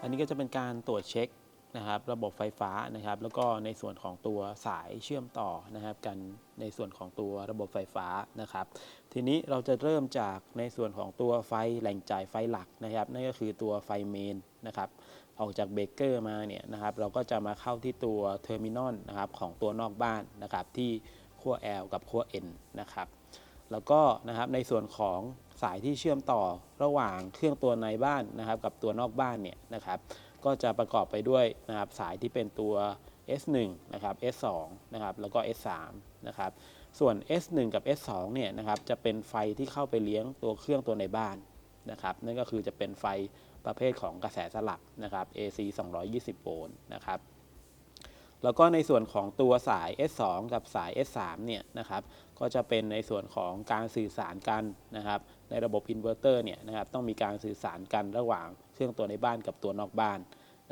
อันนี้ก็จะเป็นการตรวจเช็คนะครับระบบไฟฟ้านะครับ แล้วก็ในส่วนของตัวสายเชื่อมต่อนะครับ กันในส่วนของตัวระบบไฟฟ้านะครับ ทีนี้เราจะเริ่มจากในส่วนของตัวไฟแหล่งจ่ายไฟหลักนะครับ นั่นก็คือตัวไฟเมนนะครับออกจากเบรกเกอร์มาเนี่ยนะครับ เราก็จะมาเข้าที่ตัวเทอร์มินอลนะครับของตัวนอกบ้านนะครับ ที่ขั้ว L กับขั้ว N นะครับ แล้วก็นะครับในส่วนของสายที่เชื่อมต่อระหว่างเครื่องตัวในบ้านนะครับ กับตัวนอกบ้านเนี่ยนะครับก็จะประกอบไปด้วยนะครับสายที่เป็นตัว S1 นะครับ S2 นะครับแล้วก็ S3 นะครับส่วน S1 กับ S2 เนี่ยนะครับจะเป็นไฟที่เข้าไปเลี้ยงตัวเครื่องตัวในบ้านนะครับนั่นก็คือจะเป็นไฟประเภทของกระแสสลับนะครับ AC 220 โวลต์นะครับ แล้วก็ในส่วนของตัวสาย S2 กับสาย S3 เนี่ยนะครับก็จะเป็นในส่วนของการสื่อสารกันนะครับในระบบอินเวอร์เตอร์เนี่ยนะครับต้องมีการสื่อสารกันระหว่างเครื่องตัวในบ้านกับตัวนอกบ้าน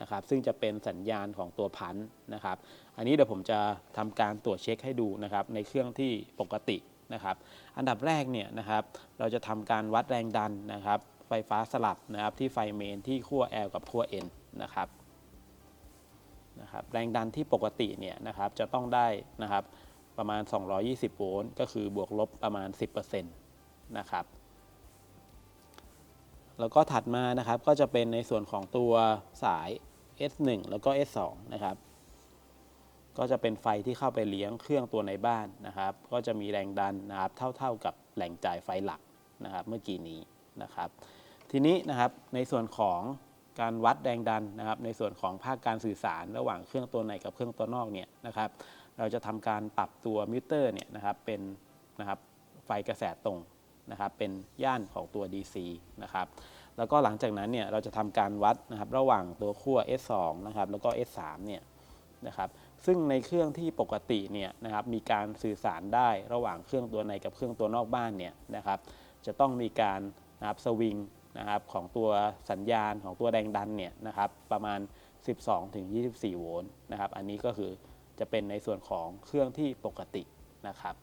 นะครับซึ่งจะเป็นสัญญาณของตัวพันธ์นะครับอันนี้เดี๋ยวผมจะทำการตรวจเช็คให้ดูนะครับในเครื่องที่ปกตินะครับอันดับแรกเนี่ยนะครับเราจะทำการวัดแรงดันนะครับไฟฟ้าสลับนะครับที่ไฟเมนที่ขั้ว L กับขั้ว N นะครับ นะครับแรงดันที่ปกติเนี่ยนะครับจะต้องได้นะครับประมาณ 220 โวลต์ก็คือบวกลบประมาณ 10%นะครับแล้วก็ถัดมานะครับก็จะเป็นในส่วนของตัวสาย S1 แล้วก็ S2 นะครับก็จะเป็นไฟที่เข้าไปเลี้ยงเครื่องตัวในบ้านนะครับ ก็จะมีแรงดันนะครับเท่า ๆกับแหล่งจ่ายไฟหลักนะครับเมื่อกี้นี้นะครับ ทีนี้นะครับในส่วนของ การวัดแรงดันนะครับในส่วนของภาคการสื่อสารระหว่างเครื่องตัวในกับเครื่องตัวนอกเนี่ยนะครับเราจะทำการปรับตัวมิเตอร์เนี่ยนะครับเป็นนะครับไฟกระแสตรงนะครับเป็นย่านของตัว DC นะครับแล้วก็หลังจากนั้นเนี่ยเราจะทำการวัดนะครับระหว่างตัวขั้ว S2 นะครับแล้วก็ S3 เนี่ยนะครับซึ่งในเครื่องที่ปกติเนี่ยนะครับมีการสื่อสารได้ระหว่างเครื่องตัวในกับเครื่องตัวนอกบ้านเนี่ยนะครับจะต้องมีการนะครับสวิง นะครับของตัวสัญญาณของตัวแรงดันเนี่ยนะครับประมาณ 12-24 โวลต์นะครับอันนี้ก็คือจะเป็นในส่วนของเครื่องที่ปกตินะครับ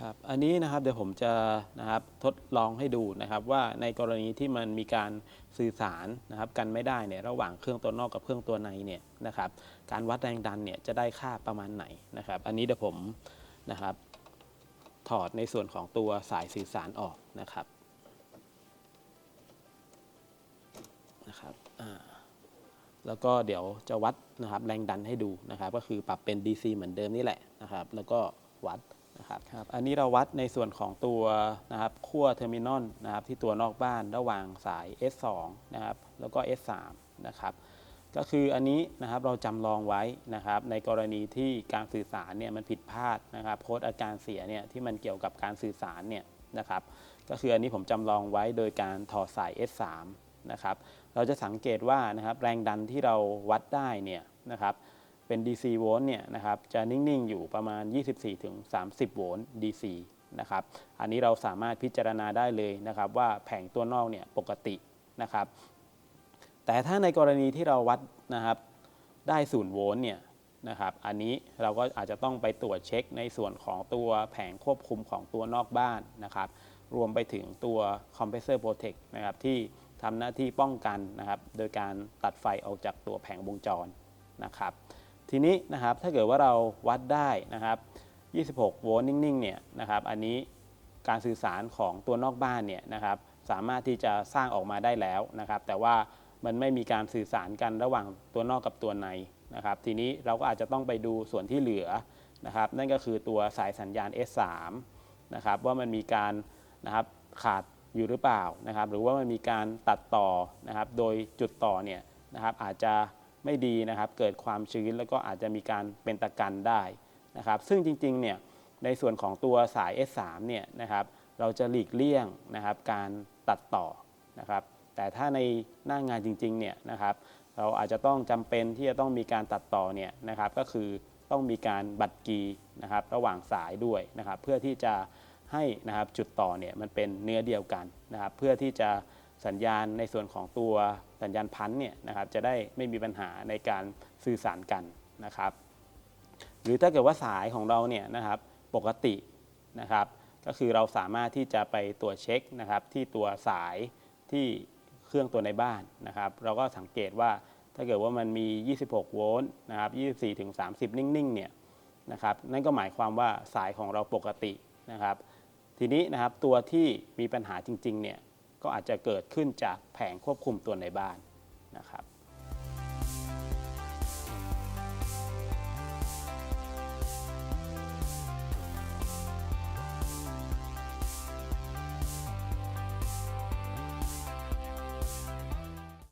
ครับอันนี้นะครับเดี๋ยวผมจะนะครับทดลองให้ดูนะครับว่าในกรณีที่มันมีการสื่อสารนะครับกันไม่ได้เนี่ยระหว่างเครื่องตัวนอกกับเครื่องตัวในเนี่ยนะครับการวัดแรงดันเนี่ยจะได้ค่าประมาณไหนนะครับ อันนี้เดี๋ยวผมนะครับถอดในส่วนของตัวสายสื่อสารออกนะครับ แล้วก็เดี๋ยวจะวัดนะครับแรงดันให้ดูนะครับ ก็คือปรับเป็น DC เหมือนเดิมนี่แหละนะครับ แล้วก็วัดนะครับครับ อันนี้เราวัดในส่วนของตัวนะครับขั้วเทอร์มินอลนะครับที่ตัวนอกบ้านระหว่างสาย S2 นะครับแล้วก็ S3 นะครับก็คืออันนี้นะครับเราจำลองไว้นะครับ ในกรณีที่การสื่อสารเนี่ยมันผิดพลาดนะครับโค้ดอาการเสียเนี่ยที่มันเกี่ยวกับการสื่อสารเนี่ยนะครับ ก็คืออันนี้ผมจำลองไว้โดยการถอดสาย S3 นะครับ เราจะสังเกตว่านะครับแรงดันที่เราวัดได้เนี่ยนะครับเป็น DC โวลต์เนี่ยนะครับจะนิ่ง ๆ อยู่ประมาณ 24-30 โวลต์ DC นะครับอันนี้เราสามารถพิจารณาได้เลยนะครับว่าแผงตัวนอกเนี่ยปกตินะครับ แต่ถ้าในกรณีที่เราวัดนะครับได้0โวลต์เนี่ยนะครับอันนี้เราก็อาจจะต้องไปตรวจเช็คในส่วนของตัวแผงควบคุมของตัวนอกบ้านนะครับ รวมไปถึงตัว compressor protect นะครับที่ ทำหน้าที่ป้องกันนะครับ โดยการตัดไฟออกจากตัวแผงวงจรนะครับ ทีนี้นะครับถ้าเกิดว่าเราวัดได้นะครับ 26 โวลต์นิ่งๆเนี่ยนะครับ อันนี้การสื่อสารของตัวนอกบ้านเนี่ยนะครับสามารถที่จะสร้างออกมาได้แล้วนะครับ แต่ว่ามันไม่มีการสื่อสารกันระหว่างตัวนอกกับตัวในนะครับ ทีนี้เราก็อาจจะต้องไปดูส่วนที่เหลือนะครับ นั่นก็คือตัวสายสัญญาณ S3 นะครับว่ามันมีการนะครับขาด อยู่หรือเปล่านะครับหรือว่ามันมีการตัดต่อนะครับโดยจุดต่อเนี่ยนะครับอาจจะไม่ดีนะครับเกิดความชื้นแล้วก็อาจจะมีการเป็นตะกันได้นะครับซึ่งจริงๆเนี่ยในส่วนของตัวสาย S3 เนี่ยนะครับเราจะหลีกเลี่ยงนะครับการตัดต่อนะครับแต่ถ้าในหน้างงานจริงๆเนี่ยนะครับเราอาจจะต้องจำเป็นที่จะต้องมีการตัดต่อเนี่ยนะครับก็คือต้องมีการบัดกีนะครับระหว่างสายด้วยนะครับเพื่อที่จะ ให้นะครับจุดต่อเนี่ยมันเป็นเนื้อเดียวกันนะครับเพื่อที่จะสัญญาณในส่วนของตัวสัญญาณพันธ์เนี่ยนะครับจะได้ไม่มีปัญหาในการสื่อสารกันนะครับ หรือถ้าเกิดว่าสายของเราเนี่ยนะครับปกตินะครับก็คือเราสามารถที่จะไปตรวจเช็คนะครับที่ตัวสายที่เครื่องตัวในบ้านนะครับ เราก็สังเกตว่าถ้าเกิดว่ามันมี 26 โวลต์นะครับ 24 ถึง 30 นิ่งๆ เนี่ยนะครับ นั่นก็หมายความว่าสายของเราปกตินะครับ ทีนี้นะครับตัวที่มีปัญหาจริงๆเนี่ยก็อาจจะเกิดขึ้นจากแผงควบคุมตัวในบ้านนะครับ